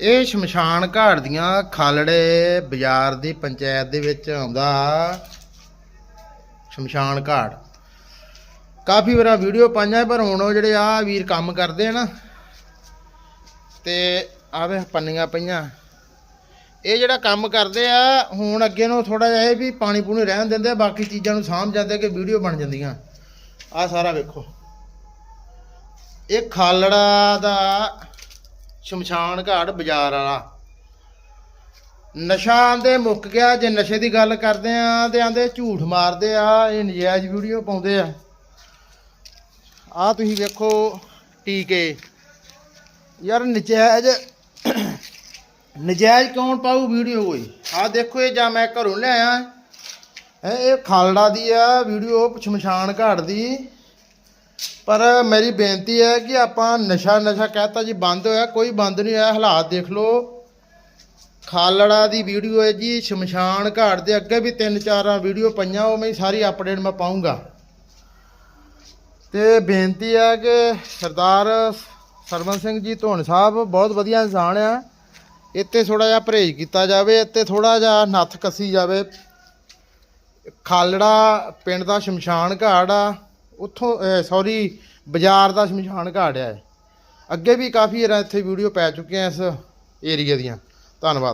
ਇਹ ਸ਼ਮਸ਼ਾਨ ਘਾਟ ਦੀਆਂ ਖਾਲੜੇ ਬਾਜ਼ਾਰ ਦੀ ਪੰਚਾਇਤ ਦੇ ਵਿੱਚ ਆਉਂਦਾ ਸ਼ਮਸ਼ਾਨ ਘਾਟ। ਕਾਫੀ ਵਾਰ ਵੀਡੀਓ ਪਾਈਆਂ, ਪਰ ਹੁਣ ਉਹ ਜਿਹੜੇ ਆ ਵੀਰ ਕੰਮ ਕਰਦੇ ਆ ਨਾ, ਤੇ ਆਵੇ ਪੰਨੀਆਂ ਪਈਆਂ। ਇਹ ਜਿਹੜਾ ਕੰਮ ਕਰਦੇ ਆ, ਹੁਣ ਅੱਗੇ ਨੂੰ ਥੋੜਾ ਜਿਹਾ ਇਹ ਵੀ ਪਾਣੀ ਪੂਣੀ ਰਹਿਣ ਦਿੰਦੇ ਬਾਕੀ ਚੀਜ਼ਾਂ ਨੂੰ ਸਾਂਭ ਜਾਂਦੇ ਕਿ ਵੀਡੀਓ ਬਣ ਜਾਂਦੀਆਂ। ਆ ਸਾਰਾ ਵੇਖੋ। ਇਹ ਖਾਲੜਾ ਦਾ ਸ਼ਮਸ਼ਾਨ ਘਾਟ ਬਾਜ਼ਾਰ ਵਾਲਾ। ਨਸ਼ਾ ਆਂਦੇ ਮੁੱਕ ਗਿਆ, ਜੇ ਨਸ਼ੇ ਦੀ ਗੱਲ ਕਰਦੇ ਆ ਤੇ ਆਂਦੇ ਝੂਠ ਮਾਰਦੇ ਆ, ਇਹ ਨਜਾਇਜ਼ ਵੀਡੀਓ ਪਾਉਂਦੇ ਆ। ਆ ਤੁਸੀਂ ਵੇਖੋ ਟੀਕੇ। ਯਾਰ ਨਜਾਇਜ਼ ਨਜਾਇਜ਼ ਕੌਣ ਪਾਊ ਵੀਡੀਓ ਕੋਈ? ਆ ਦੇਖੋ ਇਹ ਜਾਂ ਮੈਂ ਘਰੋਂ ਲਿਆਇਆ। ਇਹ ਇਹ ਖਾਲੜਾ ਦੀ ਆ, ਵੀਡੀਓ ਸ਼ਮਸ਼ਾਨ ਘਾਟ ਦੀ। ਪਰ ਮੇਰੀ ਬੇਨਤੀ ਹੈ ਕਿ ਆਪਾਂ ਨਸ਼ਾ ਨਸ਼ਾ ਕਹਤਾ ਜੀ, ਬੰਦ ਹੋਇਆ, ਕੋਈ ਬੰਦ ਨਹੀਂ ਹੋਇਆ, ਹਾਲਾਤ ਦੇਖ ਲਓ। ਖਾਲੜਾ ਦੀ ਵੀਡੀਓ ਹੈ ਜੀ, ਸ਼ਮਸ਼ਾਨ ਘਾਟ ਦੇ ਅੱਗੇ ਵੀ ਤਿੰਨ ਚਾਰਾਂ ਵੀਡੀਓ ਪਈਆਂ, ਉਹ ਮੈਂ ਸਾਰੀ ਅਪਡੇਟ ਮੈਂ ਪਾਉਂਗਾ। ਤੇ ਬੇਨਤੀ ਹੈ ਕਿ ਸਰਦਾਰ ਸਰਵਨ ਸਿੰਘ ਜੀ ਧੋਣ ਸਾਹਿਬ ਬਹੁਤ ਵਧੀਆ ਇਨਸਾਨ ਆ। ਇੱਥੇ ਥੋੜਾ ਜਿਹਾ ਪਰਹੇਜ਼ ਕੀਤਾ ਜਾਵੇ, ਇੱਥੇ ਥੋੜਾ ਜਿਹਾ ਨੱਥ ਕੱਸੀ ਜਾਵੇ। ਖਾਲੜਾ ਪਿੰਡ ਦਾ ਸ਼ਮਸ਼ਾਨ ਘਾਟ ਆ। ਉੱਥੋਂ ਸੌਰੀ ਬਾਜ਼ਾਰ ਦਾ ਸ਼ਮਸ਼ਾਨ ਘਾਟ ਹੈ। ਅੱਗੇ ਵੀ ਕਾਫੀ ਵਾਰ ਇੱਥੇ ਵੀਡੀਓ ਪੈ ਚੁੱਕੀਆਂ ਇਸ ਏਰੀਆ ਦੀਆਂ। ਧੰਨਵਾਦ।